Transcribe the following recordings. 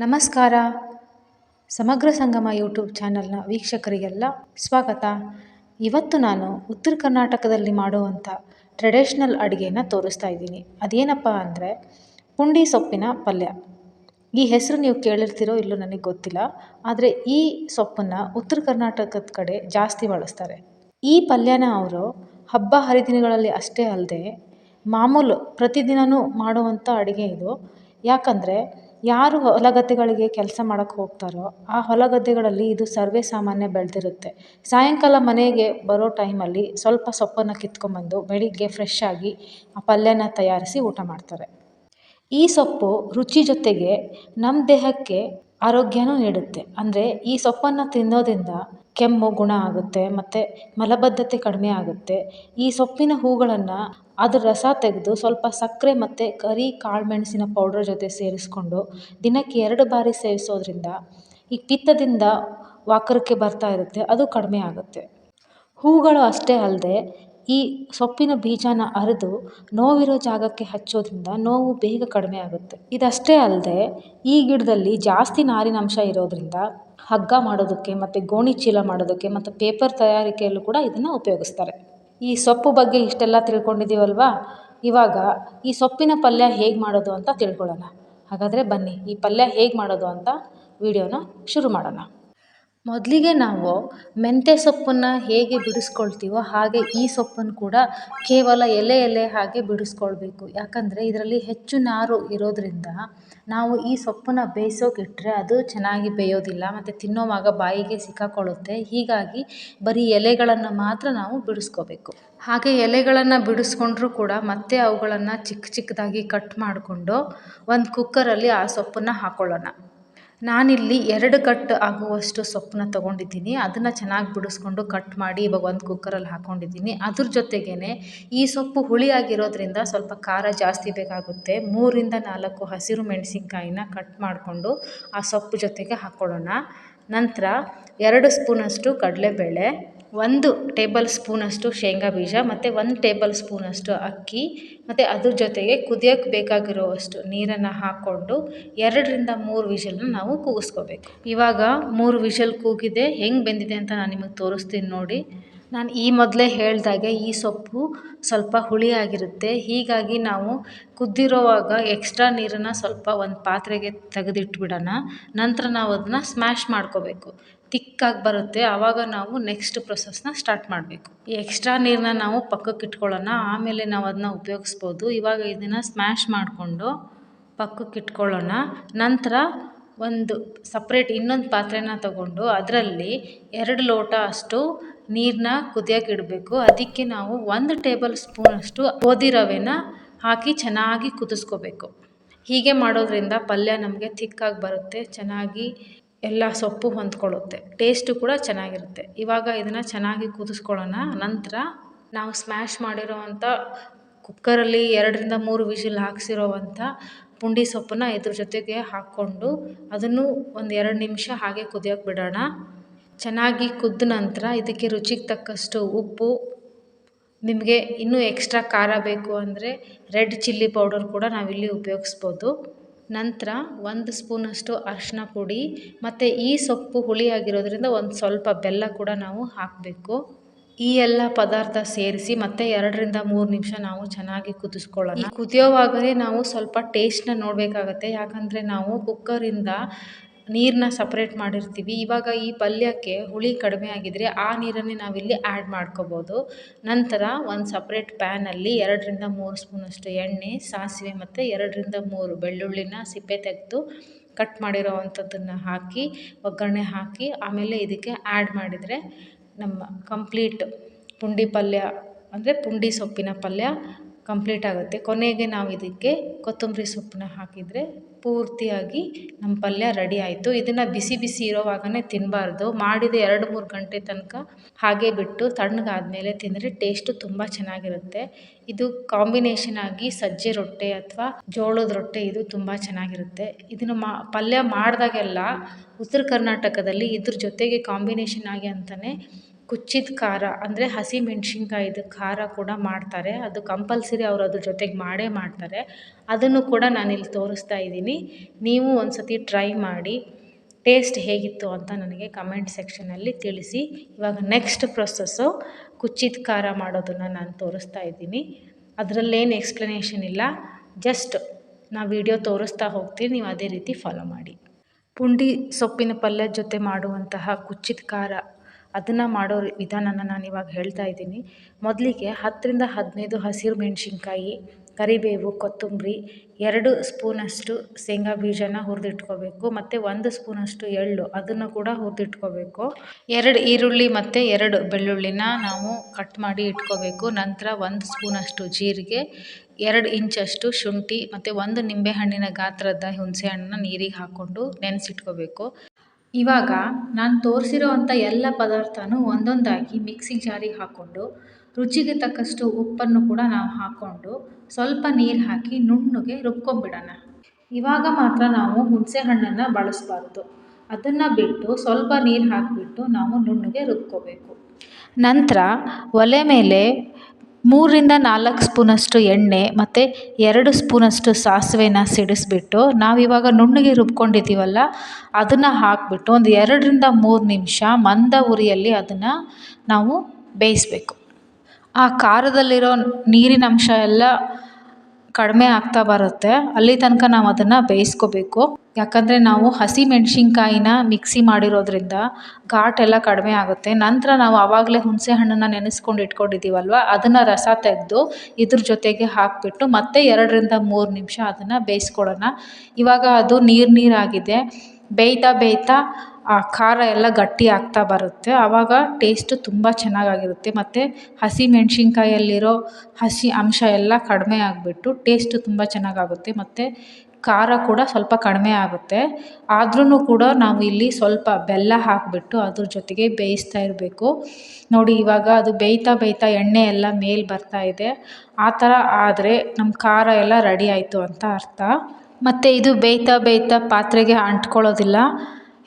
ನಮಸ್ಕಾರ. ಸಮಗ್ರ ಸಂಗಮ ಯೂಟ್ಯೂಬ್ ಚಾನಲ್ನ ವೀಕ್ಷಕರಿಗೆಲ್ಲ ಸ್ವಾಗತ. ಇವತ್ತು ನಾನು ಉತ್ತರ ಕರ್ನಾಟಕದಲ್ಲಿ ಮಾಡುವಂಥ ಟ್ರೆಡಿಷ್ನಲ್ ಅಡುಗೆನ ತೋರಿಸ್ತಾ ಇದ್ದೀನಿ. ಅದೇನಪ್ಪ ಅಂದರೆ ಪುಂಡಿ ಸೊಪ್ಪಿನ ಪಲ್ಯ. ಈ ಹೆಸರು ನೀವು ಕೇಳಿರ್ತೀರೋ ಇಲ್ಲೋ ನನಗೆ ಗೊತ್ತಿಲ್ಲ, ಆದರೆ ಈ ಸೊಪ್ಪನ್ನು ಉತ್ತರ ಕರ್ನಾಟಕದ ಕಡೆ ಜಾಸ್ತಿ ಬಳಸ್ತಾರೆ. ಈ ಪಲ್ಯನ ಅವರು ಹಬ್ಬ ಹರಿದಿನಗಳಲ್ಲಿ ಅಷ್ಟೇ ಅಲ್ಲದೆ ಮಾಮೂಲು ಪ್ರತಿದಿನವೂ ಮಾಡುವಂಥ ಅಡುಗೆ ಇದು. ಯಾಕಂದರೆ ಯಾರು ಹೊಲ ಗದ್ದೆಗಳಿಗೆ ಕೆಲಸ ಮಾಡೋಕ್ಕೆ ಹೋಗ್ತಾರೋ, ಆ ಹೊಲ ಗದ್ದೆಗಳಲ್ಲಿ ಇದು ಸರ್ವೇ ಸಾಮಾನ್ಯ ಬೆಳೆದಿರುತ್ತೆ. ಸಾಯಂಕಾಲ ಮನೆಗೆ ಬರೋ ಟೈಮಲ್ಲಿ ಸ್ವಲ್ಪ ಸೊಪ್ಪನ್ನು ಕಿತ್ಕೊಂಡ್ಬಂದು ಬೆಳಿಗ್ಗೆ ಫ್ರೆಶ್ ಆಗಿ ಆ ಪಲ್ಯನ ತಯಾರಿಸಿ ಊಟ ಮಾಡ್ತಾರೆ. ಈ ಸೊಪ್ಪು ರುಚಿ ಜೊತೆಗೆ ನಮ್ಮ ದೇಹಕ್ಕೆ ಆರೋಗ್ಯನೂ ನೀಡುತ್ತೆ. ಅಂದರೆ ಈ ಸೊಪ್ಪನ್ನು ತಿನ್ನೋದ್ರಿಂದ ಕೆಮ್ಮು ಗುಣ ಆಗುತ್ತೆ, ಮತ್ತು ಮಲಬದ್ಧತೆ ಕಡಿಮೆ ಆಗುತ್ತೆ. ಈ ಸೊಪ್ಪಿನ ಹೂಗಳನ್ನು ಅದ್ರ ರಸ ತೆಗೆದು ಸ್ವಲ್ಪ ಸಕ್ಕರೆ ಮತ್ತು ಕರಿ ಕಾಳುಮೆಣಸಿನ ಪೌಡ್ರ್ ಜೊತೆ ಸೇರಿಸ್ಕೊಂಡು ದಿನಕ್ಕೆ ಎರಡು ಬಾರಿ ಸೇವಿಸೋದ್ರಿಂದ ಈ ಪಿತ್ತದಿಂದ ವಾಕರಿಕೆ ಬರ್ತಾ ಇರುತ್ತೆ, ಅದು ಕಡಿಮೆ ಆಗುತ್ತೆ. ಹೂಗಳು ಅಷ್ಟೇ ಅಲ್ಲದೆ ಈ ಸೊಪ್ಪಿನ ಬೀಜನ ಅರೆದು ನೋವಿರೋ ಜಾಗಕ್ಕೆ ಹಚ್ಚೋದ್ರಿಂದ ನೋವು ಬೇಗ ಕಡಿಮೆ ಆಗುತ್ತೆ. ಇದಷ್ಟೇ ಅಲ್ಲದೆ ಈ ಗಿಡದಲ್ಲಿ ಜಾಸ್ತಿ ನಾರಿನಂಶ ಇರೋದ್ರಿಂದ ಹಗ್ಗ ಮಾಡೋದಕ್ಕೆ ಮತ್ತು ಗೋಣಿ ಚೀಲ ಮಾಡೋದಕ್ಕೆ ಮತ್ತು ಪೇಪರ್ ತಯಾರಿಕೆಯಲ್ಲೂ ಕೂಡ ಇದನ್ನು ಉಪಯೋಗಿಸ್ತಾರೆ. ಈ ಸೊಪ್ಪು ಬಗ್ಗೆ ಇಷ್ಟೆಲ್ಲ ತಿಳ್ಕೊಂಡಿದ್ದೀವಲ್ವಾ? ಇವಾಗ ಈ ಸೊಪ್ಪಿನ ಪಲ್ಯ ಹೇಗೆ ಮಾಡೋದು ಅಂತ ತಿಳ್ಕೊಳ್ಳೋಣ. ಹಾಗಾದರೆ ಬನ್ನಿ ಈ ಪಲ್ಯ ಹೇಗೆ ಮಾಡೋದು ಅಂತ ವಿಡಿಯೋನ ಶುರು ಮಾಡೋಣ. ಮೊದಲಿಗೆ ನಾವು ಮೆಂತ್ಯ ಸೊಪ್ಪನ್ನು ಹೇಗೆ ಬಿಡಿಸ್ಕೊಳ್ತೀವೋ ಹಾಗೆ ಈ ಸೊಪ್ಪನ್ನು ಕೂಡ ಕೇವಲ ಎಲೆ ಎಲೆ ಹಾಗೆ ಬಿಡಿಸ್ಕೊಳ್ಬೇಕು. ಯಾಕಂದರೆ ಇದರಲ್ಲಿ ಹೆಚ್ಚು ನಾರು ಇರೋದರಿಂದ ನಾವು ಈ ಸೊಪ್ಪನ್ನು ಇಟ್ಟರೆ ಅದು ಚೆನ್ನಾಗಿ ಬೇಯೋದಿಲ್ಲ, ಮತ್ತು ತಿನ್ನೋವಾಗ ಬಾಯಿಗೆ ಸಿಕ್ಕಾಕೊಳ್ಳುತ್ತೆ. ಹೀಗಾಗಿ ಬರೀ ಎಲೆಗಳನ್ನು ಮಾತ್ರ ನಾವು ಬಿಡಿಸ್ಕೋಬೇಕು. ಹಾಗೆ ಎಲೆಗಳನ್ನು ಬಿಡಿಸ್ಕೊಂಡ್ರೂ ಕೂಡ ಮತ್ತೆ ಅವುಗಳನ್ನು ಚಿಕ್ಕ ಚಿಕ್ಕದಾಗಿ ಕಟ್ ಮಾಡಿಕೊಂಡು ಒಂದು ಕುಕ್ಕರಲ್ಲಿ ಆ ಸೊಪ್ಪನ್ನು ಹಾಕ್ಕೊಳ್ಳೋಣ ನಾನಿಲ್ಲಿ ಎರಡು ಕಟ್ ಆಗುವಷ್ಟು ಸೊಪ್ಪನ್ನ ತೊಗೊಂಡಿದ್ದೀನಿ. ಅದನ್ನು ಚೆನ್ನಾಗಿ ಬಿಡಿಸ್ಕೊಂಡು ಕಟ್ ಮಾಡಿ ಇವಾಗ ಒಂದು ಕುಕ್ಕರಲ್ಲಿ ಹಾಕ್ಕೊಂಡಿದ್ದೀನಿ ಅದ್ರ ಜೊತೆಗೇ ಈ ಸೊಪ್ಪು ಹುಳಿಯಾಗಿರೋದ್ರಿಂದ ಸ್ವಲ್ಪ ಖಾರ ಜಾಸ್ತಿ ಬೇಕಾಗುತ್ತೆ. ಮೂರಿಂದ ನಾಲ್ಕು ಹಸಿರು ಮೆಣಸಿನ್ಕಾಯಿನ ಕಟ್ ಮಾಡಿಕೊಂಡು ಆ ಸೊಪ್ಪು ಜೊತೆಗೆ ಹಾಕ್ಕೊಳ್ಳೋಣ ನಂತರ ಎರಡು ಸ್ಪೂನಷ್ಟು ಕಡಲೆಬೇಳೆ ಒಂದು ಟೇಬಲ್ ಸ್ಪೂನಷ್ಟು ಶೇಂಗಾ ಬೀಜ, ಮತ್ತು ಒಂದು ಟೇಬಲ್ ಸ್ಪೂನಷ್ಟು ಅಕ್ಕಿ, ಮತ್ತು ಅದ್ರ ಜೊತೆಗೆ ಕುದಿಯೋಕ್ಕೆ ಬೇಕಾಗಿರುವಷ್ಟು ನೀರನ್ನು ಹಾಕ್ಕೊಂಡು ಎರಡರಿಂದ ಮೂರು ವಿಷಲನ್ನ ನಾವು ಕೂಗಿಸ್ಕೋಬೇಕು. ಇವಾಗ ಮೂರು ವಿಷಲ್ ಕೂಗಿದೆ, ಹೆಂಗೆ ಬೆಂದಿದೆ ಅಂತ ನಾನು ನಿಮಗೆ ತೋರಿಸ್ತೀನಿ ನೋಡಿ. ನಾನು ಈ ಮೊದಲೇ ಹೇಳಿದಾಗೆ ಈ ಸೊಪ್ಪು ಸ್ವಲ್ಪ ಹುಳಿಯಾಗಿರುತ್ತೆ ಹೀಗಾಗಿ ನಾವು ಕುದ್ದಿರೋವಾಗ ಎಕ್ಸ್ಟ್ರಾ ನೀರನ್ನು ಸ್ವಲ್ಪ ಒಂದು ಪಾತ್ರೆಗೆ ತೆಗೆದಿಟ್ಬಿಡೋಣ, ನಂತರ ನಾವು ಅದನ್ನ ಸ್ಮ್ಯಾಶ್ ಮಾಡ್ಕೋಬೇಕು. ತಿಕ್ಕಾಗಿ ಬರುತ್ತೆ ಆವಾಗ ನಾವು ನೆಕ್ಸ್ಟ್ ಪ್ರೊಸೆಸ್ನ ಸ್ಟಾರ್ಟ್ ಮಾಡಬೇಕು. ಈ ಎಕ್ಸ್ಟ್ರಾ ನೀರನ್ನ ನಾವು ಪಕ್ಕಕ್ಕೆ ಇಟ್ಕೊಳ್ಳೋಣ, ಆಮೇಲೆ ನಾವು ಅದನ್ನ ಉಪಯೋಗಿಸ್ಬೋದು. ಇವಾಗ ಇದನ್ನು ಸ್ಮ್ಯಾಶ್ ಮಾಡಿಕೊಂಡು ಪಕ್ಕಕ್ಕೆ ಇಟ್ಕೊಳ್ಳೋಣ. ನಂತರ ಒಂದು ಸಪ್ರೇಟ್ ಇನ್ನೊಂದು ಪಾತ್ರೆನ ತಗೊಂಡು ಅದರಲ್ಲಿ ಎರಡು ಲೋಟ ಅಷ್ಟು ನೀರನ್ನ ಕುದಿಯೋಕೆ ಇಡಬೇಕು. ಅದಕ್ಕೆ ನಾವು ಒಂದು ಟೇಬಲ್ ಸ್ಪೂನಷ್ಟು ಗೋಧಿ ರವೆನ ಹಾಕಿ ಚೆನ್ನಾಗಿ ಕುದಿಸ್ಕೋಬೇಕು. ಹೀಗೆ ಮಾಡೋದ್ರಿಂದ ಪಲ್ಯ ನಮಗೆ ತಿಕ್ಕಾಗಿ ಬರುತ್ತೆ, ಚೆನ್ನಾಗಿ ಎಲ್ಲ ಸೊಪ್ಪು ಹೊಂದ್ಕೊಳ್ಳುತ್ತೆ. ಟೇಸ್ಟು ಕೂಡ ಚೆನ್ನಾಗಿರುತ್ತೆ. ಇವಾಗ ಇದನ್ನು ಚೆನ್ನಾಗಿ ಕುದಿಸ್ಕೊಳ್ಳೋಣ. ನಂತರ ನಾವು ಸ್ಮ್ಯಾಶ್ ಮಾಡಿರೋವಂಥ ಕುಕ್ಕರಲ್ಲಿ ಎರಡರಿಂದ ಮೂರು ವಿಷಲ್ ಹಾಕ್ಸಿರೋವಂಥ ಪುಂಡಿ ಸೊಪ್ಪನ್ನು ಇದ್ರ ಜೊತೆಗೆ ಹಾಕ್ಕೊಂಡು ಅದನ್ನು ಒಂದು ಎರಡು ನಿಮಿಷ ಹಾಗೆ ಕುದಿಯೋಕೆ ಬಿಡೋಣ. ಚೆನ್ನಾಗಿ ಕುದ್ದ ನಂತರ ಇದಕ್ಕೆ ರುಚಿಗೆ ತಕ್ಕಷ್ಟು ಉಪ್ಪು, ನಿಮಗೆ ಇನ್ನೂ ಎಕ್ಸ್ಟ್ರಾ ಖಾರ ಬೇಕು ಅಂದರೆ ರೆಡ್ ಚಿಲ್ಲಿ ಪೌಡರ್ ಕೂಡ ನಾವಿಲ್ಲಿ ಉಪಯೋಗಿಸ್ಬೋದು. ನಂತರ ಒಂದು ಸ್ಪೂನಷ್ಟು ಅರಿಶಿನ ಪುಡಿ ಮತ್ತು ಈ ಸೊಪ್ಪು ಹುಳಿಯಾಗಿರೋದ್ರಿಂದ ಒಂದು ಸ್ವಲ್ಪ ಬೆಲ್ಲ ಕೂಡ ನಾವು ಹಾಕಬೇಕು. ಈ ಎಲ್ಲ ಪದಾರ್ಥ ಸೇರಿಸಿ ಮತ್ತೆ ಎರಡರಿಂದ ಮೂರು ನಿಮಿಷ ನಾವು ಚೆನ್ನಾಗಿ ಕುದಿಸ್ಕೊಳ್ಳೋಣ. ಕುದಿಯೋವಾಗಲೇ ನಾವು ಸ್ವಲ್ಪ ಟೇಸ್ಟ್ನ ನೋಡಬೇಕಾಗತ್ತೆ. ಯಾಕಂದರೆ ನಾವು ಕುಕ್ಕರಿಂದ ನೀರನ್ನ ಸಪ್ರೇಟ್ ಮಾಡಿರ್ತೀವಿ. ಇವಾಗ ಈ ಪಲ್ಯಕ್ಕೆ ಹುಳಿ ಕಡಿಮೆ ಆಗಿದ್ದರೆ ಆ ನೀರನ್ನೇ ನಾವಿಲ್ಲಿ ಆ್ಯಡ್ ಮಾಡ್ಕೋಬೋದು. ನಂತರ ಒಂದು ಸಪ್ರೇಟ್ ಪ್ಯಾನಲ್ಲಿ ಎರಡರಿಂದ ಮೂರು ಸ್ಪೂನಷ್ಟು ಎಣ್ಣೆ, ಸಾಸಿವೆ ಮತ್ತು ಎರಡರಿಂದ ಮೂರು ಬೆಳ್ಳುಳ್ಳಿನ ಸಿಪ್ಪೆ ತೆಗೆದು ಕಟ್ ಮಾಡಿರೋ ಅಂಥದ್ದನ್ನು ಹಾಕಿ, ಒಗ್ಗರಣೆ ಹಾಕಿ, ಆಮೇಲೆ ಇದಕ್ಕೆ ಆ್ಯಡ್ ಮಾಡಿದರೆ ನಮ್ಮ ಕಂಪ್ಲೀಟ್ ಪುಂಡಿ ಪಲ್ಯ, ಅಂದರೆ ಪುಂಡಿ ಸೊಪ್ಪಿನ ಪಲ್ಯ ಕಂಪ್ಲೀಟ್ ಆಗುತ್ತೆ. ಕೊನೆಗೆ ನಾವು ಇದಕ್ಕೆ ಕೊತ್ತಂಬರಿ ಸೊಪ್ಪನ್ನ ಹಾಕಿದರೆ ಪೂರ್ತಿಯಾಗಿ ನಮ್ಮ ಪಲ್ಯ ರೆಡಿ ಆಯಿತು. ಇದನ್ನು ಬಿಸಿ ಬಿಸಿ ಇರೋವಾಗನೇ ತಿನ್ನಬಾರ್ದು ಮಾಡಿದ ಎರಡು ಮೂರು ಗಂಟೆ ತನಕ ಹಾಗೆ ಬಿಟ್ಟು ತಣ್ಣಗಾದ್ಮೇಲೆ ತಿಂದರೆ ಟೇಸ್ಟು ತುಂಬ ಚೆನ್ನಾಗಿರುತ್ತೆ. ಇದು ಕಾಂಬಿನೇಷನ್ ಆಗಿ ಸಜ್ಜೆ ರೊಟ್ಟೆ ಅಥವಾ ಜೋಳದ ರೊಟ್ಟೆ ಇದು ತುಂಬ ಚೆನ್ನಾಗಿರುತ್ತೆ. ಇದನ್ನು ಮಾ, ಪಲ್ಯ ಮಾಡಿದಾಗೆಲ್ಲ ಉತ್ತರ ಕರ್ನಾಟಕದಲ್ಲಿ ಇದ್ರ ಜೊತೆಗೆ ಕಾಂಬಿನೇಷನ್ ಆಗಿ ಅಂತಲೇ ಕುಚ್ಚಿದ ಖಾರ ಅಂದರೆ ಹಸಿ ಮೆಣ್ಸಿನ್ಕಾಯಿದು ಖಾರ ಕೂಡ ಮಾಡ್ತಾರೆ. ಅದು ಕಂಪಲ್ಸರಿ ಅವ್ರು ಅದ್ರ ಜೊತೆಗೆ ಮಾಡೇ ಮಾಡ್ತಾರೆ. ಅದನ್ನು ಕೂಡ ನಾನಿಲ್ಲಿ ತೋರಿಸ್ತಾ ಇದ್ದೀನಿ. ನೀವು ಒಂದು ಸತಿ ಟ್ರೈ ಮಾಡಿ. ಟೇಸ್ಟ್ ಹೇಗಿತ್ತು ಅಂತ ನನಗೆ ಕಮೆಂಟ್ ಸೆಕ್ಷನಲ್ಲಿ ತಿಳಿಸಿ. ಇವಾಗ ನೆಕ್ಸ್ಟ್ ಪ್ರೊಸೆಸ್ಸು ಕುಚ್ಚಿದ ಖಾರ ಮಾಡೋದನ್ನು ನಾನು ತೋರಿಸ್ತಾ ಇದ್ದೀನಿ. ಅದರಲ್ಲೇನು ಎಕ್ಸ್ಪ್ಲನೇಷನ್ ಇಲ್ಲ. ಜಸ್ಟ್ ನಾ ವಿಡಿಯೋ ತೋರಿಸ್ತಾ ಹೋಗ್ತೀನಿ ನೀವು ಅದೇ ರೀತಿ ಫಾಲೋ ಮಾಡಿ. ಪುಂಡಿ ಸೊಪ್ಪಿನ ಪಲ್ಯದ ಜೊತೆ ಮಾಡುವಂತಹ ಕುಚ್ಚಿದ ಖಾರ, ಅದನ್ನು ಮಾಡೋ ವಿಧಾನನ ನಾನು ಇವಾಗ ಹೇಳ್ತಾ ಇದ್ದೀನಿ. ಮೊದಲಿಗೆ ಹತ್ತರಿಂದ ಹದಿನೈದು ಹಸಿರು ಮೆಣಸಿನ್ಕಾಯಿ ಕರಿಬೇವು, ಕೊತ್ತಂಬರಿ, ಎರಡು ಸ್ಪೂನಷ್ಟು ಶೇಂಗಾ ಬೀಜನ ಹುರಿದಿಟ್ಕೋಬೇಕು, ಮತ್ತು ಒಂದು ಸ್ಪೂನಷ್ಟು ಎಳ್ಳು, ಅದನ್ನು ಕೂಡ ಹುರಿದಿಟ್ಕೋಬೇಕು. ಎರಡು ಈರುಳ್ಳಿ ಮತ್ತು ಎರಡು ಬೆಳ್ಳುಳ್ಳಿನ ನಾವು ಕಟ್ ಮಾಡಿ ಇಟ್ಕೋಬೇಕು. ನಂತರ ಒಂದು ಸ್ಪೂನಷ್ಟು ಜೀರಿಗೆ, ಎರಡು ಇಂಚಷ್ಟು ಶುಂಠಿ, ಮತ್ತು ಒಂದು ನಿಂಬೆಹಣ್ಣಿನ ಗಾತ್ರದ ಹುಣಸೆ ಹಣ್ಣನ್ನ ನೀರಿಗೆ ಹಾಕ್ಕೊಂಡು ನೆನೆಸಿಟ್ಕೋಬೇಕು. ಇವಾಗ ನಾನು ತೋರಿಸಿರೋ ಅಂಥ ಎಲ್ಲ ಪದಾರ್ಥನೂ ಒಂದೊಂದಾಗಿ ಮಿಕ್ಸಿ ಜಾರಿಗೆ ಹಾಕ್ಕೊಂಡು ರುಚಿಗೆ ತಕ್ಕಷ್ಟು ಉಪ್ಪನ್ನು ಕೂಡ ನಾವು ಹಾಕ್ಕೊಂಡು ಸ್ವಲ್ಪ ನೀರು ಹಾಕಿ ನುಣ್ಣಗೆ ರುಬ್ಕೊಂಬಿಡೋಣ ಇವಾಗ ಮಾತ್ರ ನಾವು ಹುಣಸೆ ಹಣ್ಣನ್ನು ಬಳಸಬಾರ್ದು. ಅದನ್ನು ಬಿಟ್ಟು ಸ್ವಲ್ಪ ನೀರು ಹಾಕಿಬಿಟ್ಟು ನಾವು ನುಣ್ಣಗೆ ರುಬ್ಕೋಬೇಕು. ನಂತರ ಒಲೆ ಮೇಲೆ ಮೂರರಿಂದ ನಾಲ್ಕು ಸ್ಪೂನಷ್ಟು ಎಣ್ಣೆ ಮತ್ತು ಎರಡು ಸ್ಪೂನಷ್ಟು ಸಾಸಿವೆನ ಸಿಡಿಸ್ಬಿಟ್ಟು ನಾವಿವಾಗ ನುಣ್ಣಗೆ ರುಬ್ಕೊಂಡಿದ್ದೀವಲ್ಲ, ಅದನ್ನು ಹಾಕಿಬಿಟ್ಟು ಒಂದು ಎರಡರಿಂದ ಮೂರು ನಿಮಿಷ ಮಂದ ಉರಿಯಲ್ಲಿ ಅದನ್ನು ನಾವು ಬೇಯಿಸಬೇಕು. ಆ ಖಾರದಲ್ಲಿರೋ ನೀರಿನ ಅಂಶ ಎಲ್ಲ ಕಡಿಮೆ ಆಗ್ತಾ ಬರುತ್ತೆ. ಅಲ್ಲಿ ತನಕ ನಾವು ಅದನ್ನು ಬೇಯಿಸ್ಕೋಬೇಕು. ಯಾಕಂದರೆ ನಾವು ಹಸಿ ಮೆಣಸಿನ್ಕಾಯಿನ ಮಿಕ್ಸಿ ಮಾಡಿರೋದ್ರಿಂದ ಘಾಟ್ ಎಲ್ಲ ಕಡಿಮೆ ಆಗುತ್ತೆ. ನಂತರ ನಾವು ಆವಾಗಲೇ ಹುಣಸೆ ಹಣ್ಣನ್ನು ನೆನೆಸ್ಕೊಂಡು ಇಟ್ಕೊಂಡಿದ್ದೀವಲ್ವ ಅದನ್ನು ರಸ ತೆಗೆದು ಇದ್ರ ಜೊತೆಗೆ ಹಾಕಿಬಿಟ್ಟು ಮತ್ತೆ ಎರಡರಿಂದ ಮೂರು ನಿಮಿಷ ಅದನ್ನು ಬೇಯಿಸ್ಕೊಳ್ಳೋಣ ಇವಾಗ ಅದು ನೀರು ನೀರಾಗಿದೆ. ಬೇಯ್ತಾ ಬೇಯ್ತಾ ಆ ಖಾರ ಎಲ್ಲ ಗಟ್ಟಿ ಆಗ್ತಾ ಬರುತ್ತೆ. ಆವಾಗ ಟೇಸ್ಟು ತುಂಬ ಚೆನ್ನಾಗಾಗಿರುತ್ತೆ. ಮತ್ತು ಹಸಿ ಮೆಣಸಿನ್ಕಾಯಲ್ಲಿರೋ ಹಸಿ ಅಂಶ ಎಲ್ಲ ಕಡಿಮೆ ಆಗಿಬಿಟ್ಟು ಟೇಸ್ಟು ತುಂಬ ಚೆನ್ನಾಗಾಗುತ್ತೆ. ಮತ್ತು ಖಾರ ಕೂಡ ಸ್ವಲ್ಪ ಕಡಿಮೆ ಆಗುತ್ತೆ. ಆದ್ರೂ ಕೂಡ ನಾವು ಇಲ್ಲಿ ಸ್ವಲ್ಪ ಬೆಲ್ಲ ಹಾಕಿಬಿಟ್ಟು ಅದ್ರ ಜೊತೆಗೆ ಬೇಯಿಸ್ತಾ ಇರಬೇಕು. ನೋಡಿ ಇವಾಗ ಅದು ಬೇಯ್ತಾ ಬೇಯ್ತಾ ಎಣ್ಣೆ ಎಲ್ಲ ಮೇಲೆ ಬರ್ತಾ ಇದೆ. ಆ ಥರ ಆದರೆ ನಮ್ಮ ಖಾರ ಎಲ್ಲ ರೆಡಿ ಆಯಿತು ಅಂತ ಅರ್ಥ. ಮತ್ತು ಇದು ಬೇಯ್ತಾ ಬೇಯ್ತಾ ಪಾತ್ರೆಗೆ ಅಂಟ್ಕೊಳ್ಳೋದಿಲ್ಲ.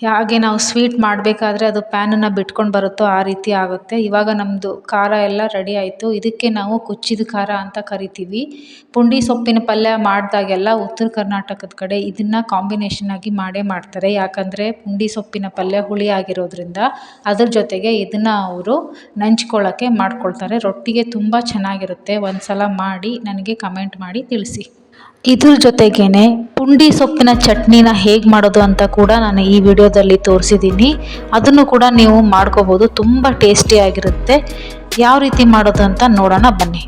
ಹಾಗೆ ನಾವು ಸ್ವೀಟ್ ಮಾಡಬೇಕಾದ್ರೆ ಅದು ಪ್ಯಾನನ್ನು ಬಿಟ್ಕೊಂಡು ಬರುತ್ತೋ ಆ ರೀತಿ ಆಗುತ್ತೆ. ಇವಾಗ ನಮ್ಮದು ಖಾರ ಎಲ್ಲ ರೆಡಿ ಆಯಿತು. ಇದಕ್ಕೆ ನಾವು ಕುಚ್ಚಿದ ಖಾರ ಅಂತ ಕರಿತೀವಿ. ಪುಂಡಿ ಸೊಪ್ಪಿನ ಪಲ್ಯ ಮಾಡಿದಾಗೆಲ್ಲ ಉತ್ತರ ಕರ್ನಾಟಕದ ಕಡೆ ಇದನ್ನು ಕಾಂಬಿನೇಷನ್ ಆಗಿ ಮಾಡೇ ಮಾಡ್ತಾರೆ. ಯಾಕಂದರೆ ಪುಂಡಿ ಸೊಪ್ಪಿನ ಪಲ್ಯ ಹುಳಿ ಆಗಿರೋದ್ರಿಂದ ಅದ್ರ ಜೊತೆಗೆ ಇದನ್ನು ಅವರು ನಂಚ್ಕೊಳ್ಳೋಕ್ಕೆ ಮಾಡ್ಕೊಳ್ತಾರೆ. ರೊಟ್ಟಿಗೆ ತುಂಬ ಚೆನ್ನಾಗಿರುತ್ತೆ. ಒಂದು ಸಲ ಮಾಡಿ ನನಗೆ ಕಮೆಂಟ್ ಮಾಡಿ ತಿಳಿಸಿ. ಇದ್ರ ಜೊತೆಗೇ ಪುಂಡಿ ಸೊಪ್ಪಿನ ಚಟ್ನಿನ ಹೇಗೆ ಮಾಡೋದು ಅಂತ ಕೂಡ ನಾನು ಈ ವಿಡಿಯೋದಲ್ಲಿ ತೋರಿಸಿದ್ದೀನಿ. ಅದನ್ನು ಕೂಡ ನೀವು ಮಾಡ್ಕೋಬೋದು. ತುಂಬ ಟೇಸ್ಟಿಯಾಗಿರುತ್ತೆ ಯಾವ ರೀತಿ ಮಾಡೋದು ಅಂತ ನೋಡೋಣ ಬನ್ನಿ.